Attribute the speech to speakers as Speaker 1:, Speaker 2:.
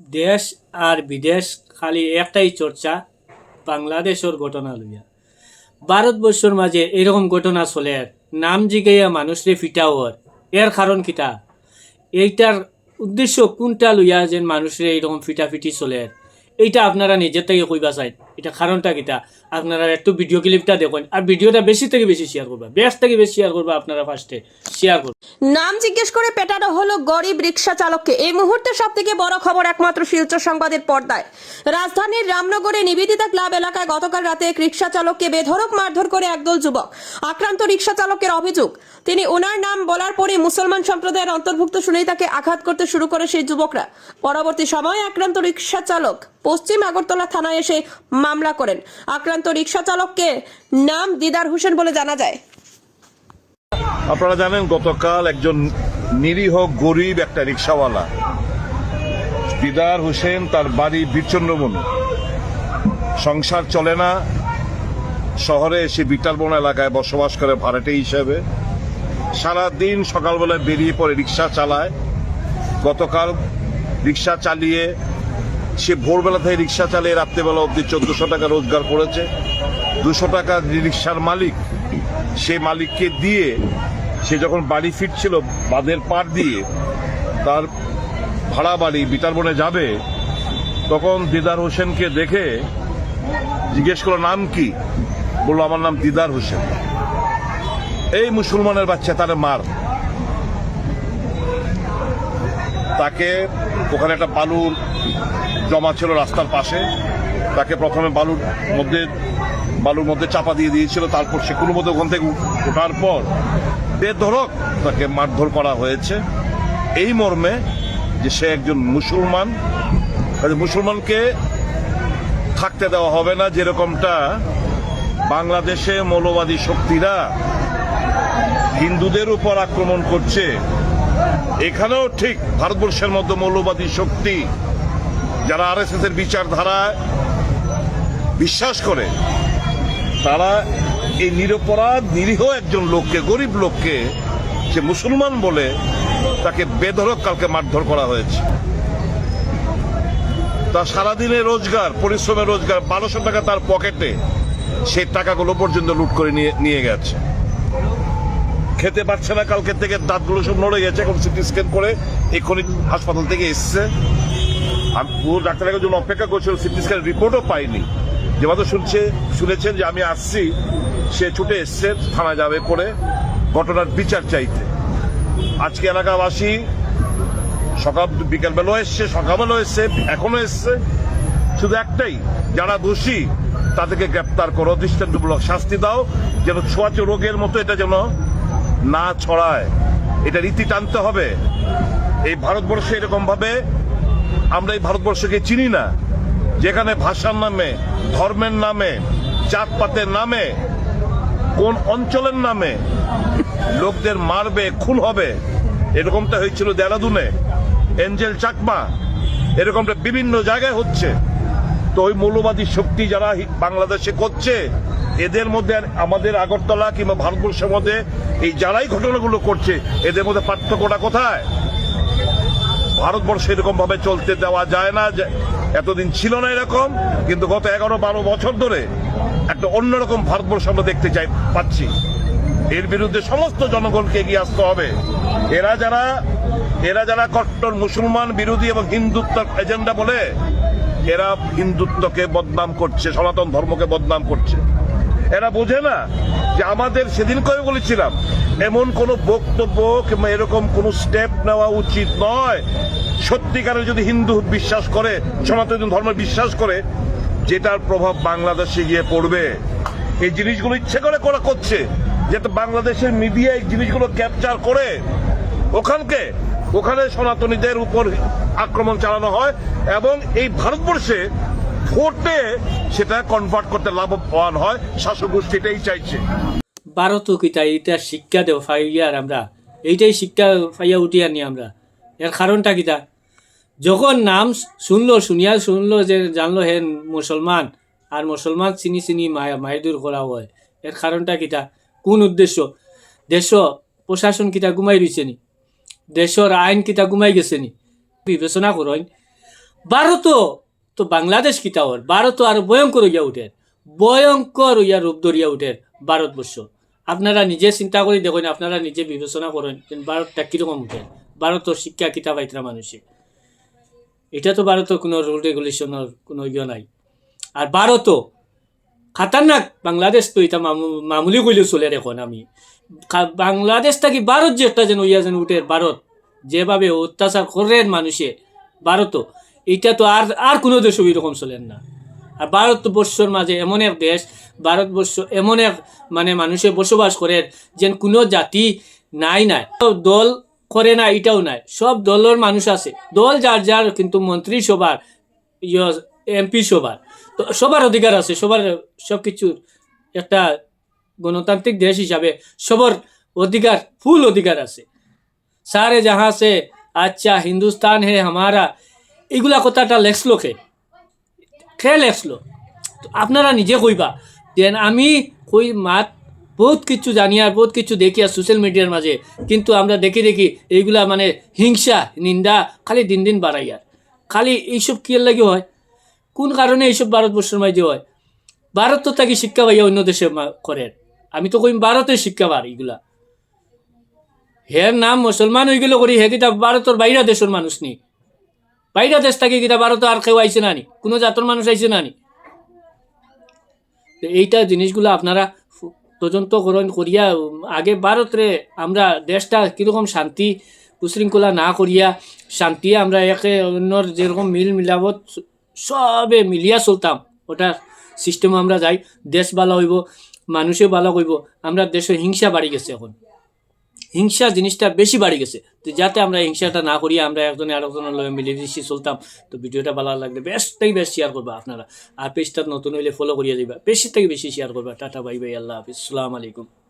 Speaker 1: দেশ আর বিদেশ খালি একটাই চর্চা, বাংলাদেশের ঘটনা লইয়া। ভারতবর্ষর মাঝে এরকম ঘটনা চলে, নাম জিগাইয়া মানুষরে ফিটাওয়ার এর কারণ কিতা? এইটার উদ্দেশ্য কোনটা লইয়া যে মানুষরে এইরকম ফিটাফিটি চলে? এইটা আপনারা নিজের থেকে কইবা চাই। এটা কারণটা কিতা আপনারা একটু ভিডিও ক্লিপটা দেখুন। আর ভিডিওটা বেশি থেকে বেশি শেয়ার করবা। বেশ থেকে বেশি শেয়ার করবা আপনারা ফার্স্টে শেয়ার করবেন
Speaker 2: নাম জিজ্ঞেস করে পেটানো হলো গরিব রিক্সা চালককে। এই মুহূর্তে সব থেকে বড় খবর একমাত্র শিলচর সংবাদের পর্দায়। রাজধানীর রামনগরে নিবেদিতা ক্লাব এলাকায় গতকাল রাতে এক রিক্সা চালককে বেধড়ক মারধর করে একদল যুবক। আক্রান্ত রিক্সা চালকের অভিযোগ, তিনি ওনার নাম বলার পরে মুসলমান সম্প্রদায়ের অন্তর্ভুক্ত শুনেই তাকে আঘাত করতে শুরু করে সেই যুবকরা। পরবর্তী সময়ে আক্রান্ত রিক্সা চালক পশ্চিম আগরতলা থানায় এসে মামলা করেন। আক্রান্ত রিক্সা চালককে নাম দিদার হোসেন বলে জানা যায়।
Speaker 3: আপনারা জানেন, গতকাল একজন নিরীহ গরিব একটা রিক্সাওয়ালা দিদার হোসেন তার বাড়ি বীরচন্দ্রবন। সংসার চলে না। শহরে এসে বিটালবন এলাকায় বসবাস করে ভাড়াটে হিসেবে। সারাদিন সকালবেলায় বেরিয়ে পড়ে রিক্সা চালায়। গতকাল রিক্সা চালিয়ে সে ভোরবেলা থেকে রিক্সা চালিয়ে রাত্রেবেলা অবধি চোদ্দশো টাকা রোজগার করেছে। দুশো টাকা রিক্সার মালিক সে মালিককে দিয়ে সে যখন বাড়ি ফিরছিল বাঁধের পার দিয়ে, তার ভাড়া বাড়ি বিটারবনে যাবে, তখন দিদার হোসেনকে দেখে জিজ্ঞেস করল, নাম কি? বলল, আমার নাম দিদার হোসেন। এই মুসলমানের বাচ্চা, তার মার। তাকে ওখানে একটা বালুর জমা ছিল রাস্তার পাশে। তাকে প্রথমে বালুর মধ্যে বালুর মধ্যে চাপা দিয়ে দিয়েছিল, তারপর সে কোনো মতো ওখান থেকে ওঠার পর বেধরক তাকে মারধর করা হয়েছে। এই মর্মে যে সে একজন মুসলমান মুসলমানকে থাকতে দেওয়া হবে না, যেরকমটা বাংলাদেশে মৌলবাদী শক্তিরা হিন্দুদের উপর আক্রমণ করছে। এখানেও ঠিক ভারতবর্ষের মধ্যে মৌলবাদী শক্তি যারা আর এর বিচারধারায় বিশ্বাস করে, তারা এই নিরপরাধ, নিরীহ একজন লোককে, গরিব লোককে যে মুসলমান বলে তাকে বেধরক কালকে মারধর করা হয়েছে। তার সারাদিনে রোজগার, পরিশ্রমের রোজগার, বারোশো টাকা তার পকেটে, সেই টাকাগুলো পর্যন্ত লুট করে নিয়ে নিয়ে গেছে। খেতে পারছে না, কালকে থেকে দাঁতগুলো সব নড়ে গেছে, এখন সিটি স্ক্যান করে এক্ষুনি হাসপাতাল থেকে এসছে। আমি পুরো ডাক্তারের জন্য অপেক্ষা করছিল সিটি স্ক্যান রিপোর্টও পাইনি যে মাত্র শুনছে, শুনেছেন যে আমি আসছি, সে ছুটে এসছে, থানা যাবে করে ঘটনার বিচার চাইতে। আজকে এলাকাবাসী সকাল, বিকেলবেলাও এসছে, সকালবেলাও এসছে এখনও এসছে। শুধু একটাই, যারা দোষী, তাদেরকে গ্রেপ্তার করো। দৃষ্টান্তমূলক শাস্তি দাও, যেন ছোঁয়াচে রোগের মতো এটা যেন না ছড়ায়। এটা রীতি টানতে হবে। এই ভারতবর্ষে এরকম ভাবে, আমরা এই ভারতবর্ষকে চিনি না। যেখানে ভাষার নামে, ধর্মের নামে, জাতপাতের নামে, কোন অঞ্চলের নামে লোকদের মারবে, খুন হবে, এরকমটা হয়েছিল দেরাদুনে। এঞ্জেল চাকমা, এরকমটা বিভিন্ন জায়গায় হচ্ছে। তো ওই মৌলবাদী শক্তি যারা বাংলাদেশে করছে এদের মধ্যে আমাদের আগরতলা কিংবা ভারতবর্ষের মধ্যে এই যারাই ঘটনাগুলো করছে, এদের মধ্যে পার্থক্যটা কোথায়? ভারতবর্ষে এরকম ভাবে চলতে দেওয়া যায় না এতদিন ছিল না এরকম, কিন্তু গত এগারো বারো বছর ধরে একটা অন্যরকম ভারতবর্ষ আমরা দেখতে চাই, পাচ্ছি। এর বিরুদ্ধে সমস্ত জনগণকে এগিয়ে আসতে হবে। এরা যারা এরা যারা কট্টর মুসলমান, বিরোধী এবং হিন্দুত্ব এজেন্ডা বলে, এরা হিন্দুত্বকে বদনাম করছে, সনাতন ধর্মকে বদনাম করছে। এরা বোঝে না যে আমাদের সেদিন করে বলেছিলাম, এমন কোন বক্তব্য কিংবা এরকম কোন স্টেপ নেওয়া উচিত নয়। সত্যিকারের যদি হিন্দু বিশ্বাস করে, সনাতন ধর্ম বিশ্বাস করে, যেটার প্রভাব বাংলাদেশে গিয়ে পড়বে। এই জিনিসগুলো ইচ্ছে করে করা করছে, যাতে বাংলাদেশের মিডিয়া এই জিনিসগুলো ক্যাপচার করে। ওখানকে, ওখানে সনাতনীদের উপর আক্রমণ চালানো হয় এবং এই ভারতবর্ষে ভোটে সেটা কনভার্ট করতে লাভবান হয় শাসক গোষ্ঠী এটাই চাইছে
Speaker 1: ভারত কিতা এইটা শিক্ষা দেও ফাইয়ার আমরা। এইটাই শিক্ষা ফাইয়া উঠি আনি আমরা। এর কারণটা কিতা যখন নাম শুনলো, শুনিয়া শুনলো যে জানলো হে মুসলমান, আর মুসলমান চিনি চিনি মায়া মায়েদুর করা হয়। এর কারণটা কিতা কোন উদ্দেশ্য? দেশ প্রশাসন কিতা ঘুমাই রইছে নি? দেশের আইন কিতা ঘুমাই গেছে নি? বিবেচনা করেন ভারত তো বাংলাদেশ কিতাওর ভারত আরও ভয়ঙ্কর হইয়া উঠে। ভয়ঙ্কর হইয়া রূপ ধরিয়া উঠে ভারতবর্ষ। আপনারা নিজে চিন্তা করে দেখেন, আপনারা নিজে বিবেচনা করেন ভারতটা কীরকম উঠে। ভারতের শিক্ষা কিতা পাইতরা মানুষে। এটা তো ভারতের কোনো রুল রেগুলেশনের কোনো ইয়ে নাই। আর ভারতও, খাতারনাক বাংলাদেশ তো এটা মামু- মামুলি কইলেও চলে এখন আমি। বাংলাদেশ থাকি ভারত একটা যেন ইয়া যেন উঠে ভারত। যেভাবে অত্যাচার করেন মানুষে, ভারতও। এটা তো আর আর কোনো দেশ ওইরকম চলেন না। আর ভারতবর্ষর মাঝে এমন এক দেশ, ভারতবর্ষ এমন এক মানে মানুষে বসবাস করে যেন কোনো জাতি নাই নাই। দল করে না, এটাও নাই। সব দলের মানুষ আছে। দল যার যার, কিন্তু মন্ত্রী সবার এমপি সবার। তো সবার অধিকার আছে, সবার সব কিছুর একটা গণতান্ত্রিক দেশ হিসাবে সবার অধিকার, ফুল অধিকার আছে। সারে যাহা সে আচ্ছা হিন্দুস্তান হে হামারা এগুলা কথাটা লেখলো খে খে লেখলো আপনারা নিজে কইবা। দেন আমি কই মাত বহুত কিছু জানি আর বহুত কিছু দেখি আর সোশ্যাল মিডিয়ার মাঝে। কিন্তু আমরা দেখি দেখি এইগুলা মানে হিংসা, নিন্দা খালি দিন দিন বাড়াই আর। খালি এইসব কি লাগে হয়? কোন কারণে এইসব ভারতবর্ষের মাঝে হয়? ভারত তো তাকে শিক্ষা পাইয়া অন্য দেশে করেন আমি তো কইম ভারতের শিক্ষা বার এইগুলা। হের নাম মুসলমান হয়ে গেল করি, হে কিতা ভারতের বাইরা দেশের মানুষ নি বাইরা দেশ থাকি কিতা ভারত আর কেউ আইছে নানি কোনো জাতর মানুষ আইছে নানি তো এইটা জিনিসগুলো আপনারা ফু- তদন্ত করণ করিয়া, আগে ভারতরে আমরা দেশটা কীরকম শান্তি উশৃঙ্খলা না করিয়া, শান্তি আমরা একে অন্যর যেরকম মিল মিলাবত সবে মিলিয়া চলতাম ওটা সিস্টেম আমরা যাই, দেশ ভালো হইব, মানুষও ভালো হইব, আমরা দেশের হিংসা বাড়ি গেছে এখন। হিংসা জিনিসটা বেশি বাড়ি গেছে। তো যাতে আমরা হিংসাটা না করি, আমরা একজনে আরেকজনের লগে মিলেমিশি চলতাম তো ভিডিওটা ভালো লাগলে বেশ থেকে বেশ শেয়ার করবা আপনারা। আর পেজটা নতুন হইলে ফলো করিয়া যাবা বেশি থেকে বেশি শেয়ার করবা। টাটা বাই বাই আল্লাহ হাফিজ। আলাইকুম।